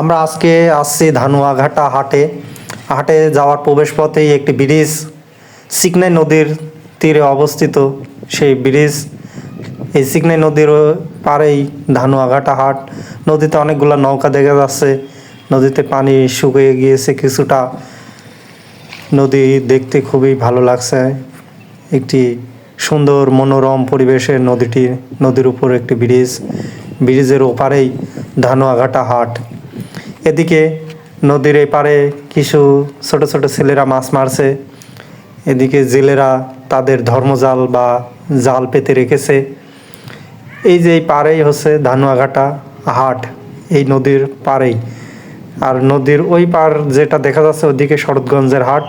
আমরা আজকে আসছি ধানুয়াঘাটা হাটে। হাটে যাওয়ার প্রবেশ পথেই একটি ব্রিজ, সিকনাই নদীর তীরে অবস্থিত সেই ব্রিজ। এই সিকনাই নদীর পাড়েই ধানুয়াঘাটা হাট। নদীতে অনেকগুলো নৌকা দেখা যাচ্ছে। নদীতে পানি শুকিয়ে গিয়েছে কিছুটা। নদী দেখতে খুবই ভালো লাগছে। একটি সুন্দর মনোরম পরিবেশে নদীটি, নদীর উপর একটি ব্রিজ। ব্রিজের ওপারেই ধানুয়াঘাটা হাট। এদিকে নদীর এই এপারে কিছু ছোট ছোট ছেলেরা মাছ মারছে। এদিকে জেলেরা তাদের ধর্মজাল বা জাল পেতে রেখেছে। এই যে এই পাড়েই হচ্ছে ধানুয়াঘাটা হাট, এই নদীর পাড়েই। আর নদীর ওই পার যেটা দেখা যাচ্ছে ওদিকে শরৎগঞ্জের হাট।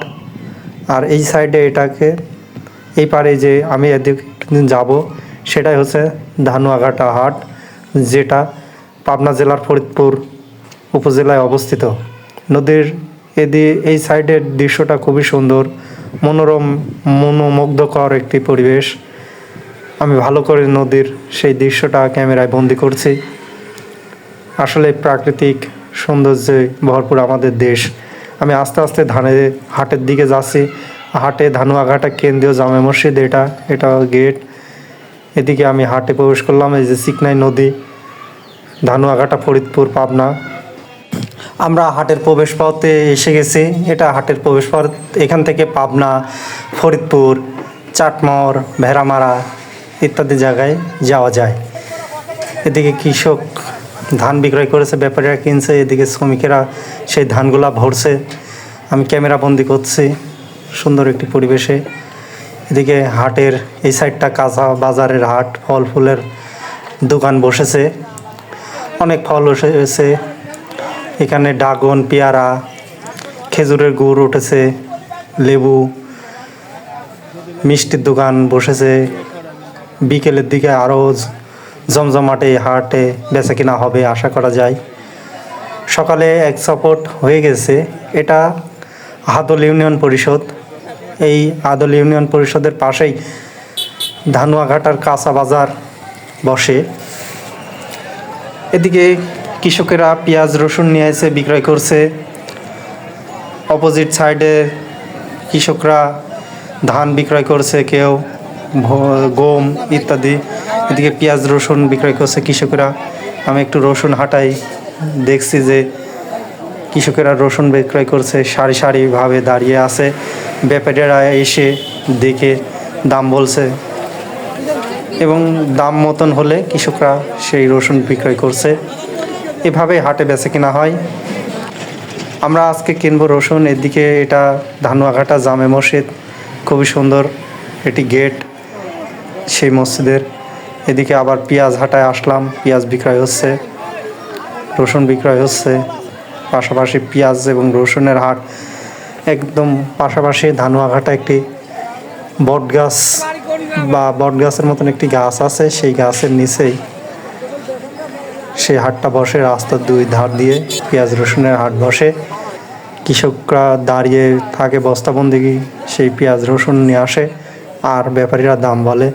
আর এই সাইডে এটাকে, এই পারে যে আমি এদিক যাব, সেটাই হচ্ছে ধানুয়াঘাটা হাট, যেটা পাবনা জেলার ফরিদপুর উপজেলায় অবস্থিত। নদীর এদি, এই সাইডের দৃশ্যটা খুবই সুন্দর, মনোরম, মনোমুগ্ধকর একটি পরিবেশ। আমি ভালো করে নদীর সেই দৃশ্যটা ক্যামেরায় বন্দি করছি। আসলে প্রাকৃতিক সৌন্দর্যে ভরপুর আমাদের দেশ। আমি আস্তে আস্তে ধানের হাটের দিকে যাচ্ছি। হাটে ধানুয়াঘাটা কেন্দ্রীয় জামে মসজিদ এটা এটা গেট। এদিকে আমি হাটে প্রবেশ করলাম, এই যে সিকনাই নদী, ধানুয়াঘাটা ফরিদপুর, পাবনা। আমরা হাটের প্রবেশ পথে এসে গেছি। এটা হাটের প্রবেশ পথ এখান থেকে পাবনা, ফরিদপুর, চাটমর, ভেড়ামারা ইত্যাদি জায়গায় যাওয়া যায়। এদিকে কৃষক ধান বিক্রয় করেছে ব্যাপারীরা কিনছে, এদিকে শ্রমিকেরা সেই ধানগুলা ভরছে। আমি ক্যামেরা বন্দি করছি সুন্দর একটি পরিবেশে। এদিকে হাটের এই সাইডটা কাঁচা বাজারের হাট, ফল ফুলের দোকান বসেছে। অনেক ফল বসেছে। এখানে ড্রাগন, পেয়ারা, খেজুরের গুড় উঠেছে, লেবু, মিষ্টির দোকান বসেছে। বিকেলের দিকে আরও জমজমাটে, হাটে বেচা কিনা হবে আশা করা যায়। সকালে এক সাপোর্ট হয়ে গেছে। এটা আদল ইউনিয়ন পরিষদ। এই আদল ইউনিয়ন পরিষদের পাশেই ধানুয়াঘাটার কাঁচা বাজার বসে। এদিকে কৃষকেরা পেঁয়াজ, রসুন নিয়ে এসে বিক্রয় করছে। অপোজিট সাইডে কৃষকরা ধান বিক্রয় করছে, কেউ গম ইত্যাদি। এদিকে পেঁয়াজ, রসুন বিক্রয় করছে কৃষকেরা। আমি একটু রসুন হাটাই, দেখছি যে কৃষকেরা রসুন বিক্রয় করছে, সারি সারিভাবে দাঁড়িয়ে আছে। ব্যাপারীরা এসে দেখে দাম বলছে। এবং দাম মতন হলে কৃষকরা সেই রসুন বিক্রয় করছে। এভাবে হাটে বেচে কেনা হয়। আমরা আজকে কিনবো রসুন, এদিকে এটা ধানুয়াঘাটা জামে মসজিদ, খুবই সুন্দর এটি গেট সেই মসজিদের। এদিকে আবার পেঁয়াজ হাটায় আসলাম, পেঁয়াজ বিক্রয় হচ্ছে, রসুন বিক্রয় হচ্ছে, পাশাপাশি পেঁয়াজ এবং রসুনের হাট একদম পাশাপাশি ধানুয়াঘাটা একটি বট গাছ বা বট গাছের মতন একটি গাছ আছে, সেই গাছের নিচেই সেই হাটটা বসে, রাস্তার দুই ধার দিয়ে পেঁয়াজ রসুনের হাট বসে। কৃষকরা দাঁড়িয়ে থাকে বস্তাবন্দি, সেই পেঁয়াজ রসুন নিয়ে আসে, আর ব্যাপারীরা দাম বলে।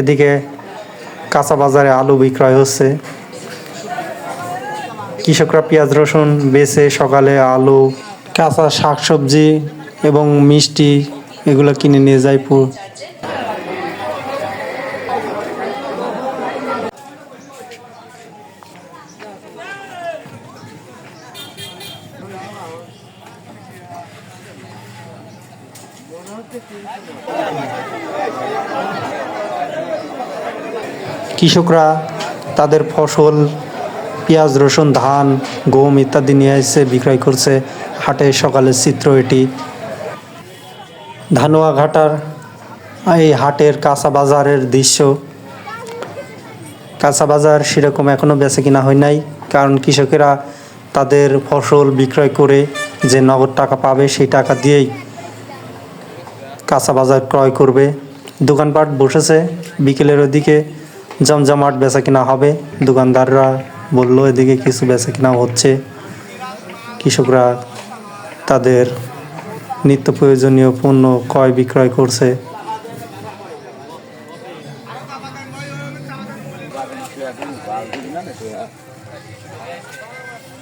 এদিকে কাঁচা বাজারে আলু বিক্রয় হচ্ছে। কৃষকরা পেঁয়াজ রসুন বেচে সকালে আলু, কাঁচা শাকসবজি এবং মিষ্টি এগুলো কিনে নিয়ে যায় কৃষকরা তাদের ফসল, পেঁয়াজ, রসুন, ধান, গম ইত্যাদি নিয়ে এসে বিক্রয় করছে। হাটে সকালের চিত্র এটি। ধানোয়া ঘাটার এই হাটের কাঁচা বাজারের দৃশ্য। কাঁচা বাজার সেরকম এখনও বেছে কিনা হয় নাই, কারণ কৃষকেরা তাদের ফসল বিক্রয় করে যে নগদ টাকা পাবে সেই টাকা দিয়েই কাঁচা বাজার ক্রয় করবে। দোকানপাট বসেছে, বিকেলের ওদিকে জমজমাট বেচা কিনা হবে। দোকানদাররা বলল, এদিকে কিছু বেচা কিনা হচ্ছে। কৃষকরা তাদের নিত্য প্রয়োজনীয় পণ্য ক্রয় বিক্রয় করছে।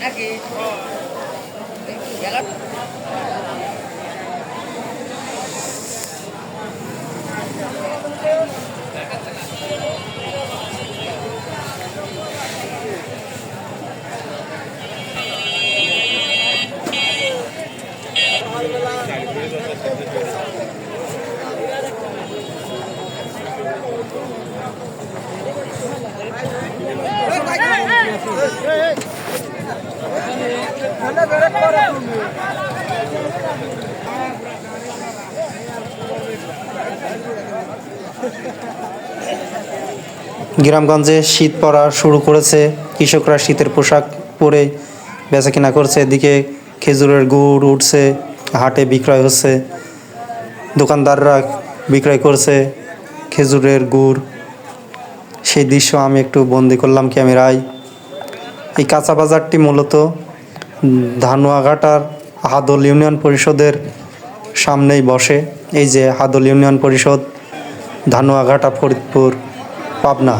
নাকি গেল Gracias. গ্রামগঞ্জে শীত পড়া শুরু করেছে, কৃষকরা শীতের পোশাক পরে বেচা কিনা করছে, এদিকে খেজুরের গুড় উঠছে, হাটে বিক্রয় হচ্ছে, দোকানদাররা বিক্রয় করছে খেজুরের গুড়। সেই দৃশ্য আমি একটু বন্দি করলাম ক্যামেরায়। এই কাঁচা বাজারটি মূলত ধানুয়াঘাটার হাদল ইউনিয়ন পরিষদের সামনেই বসে। এই যে হাদল ইউনিয়ন পরিষদ ধানুয়াঘাটা ফরিদপুর পাবনা।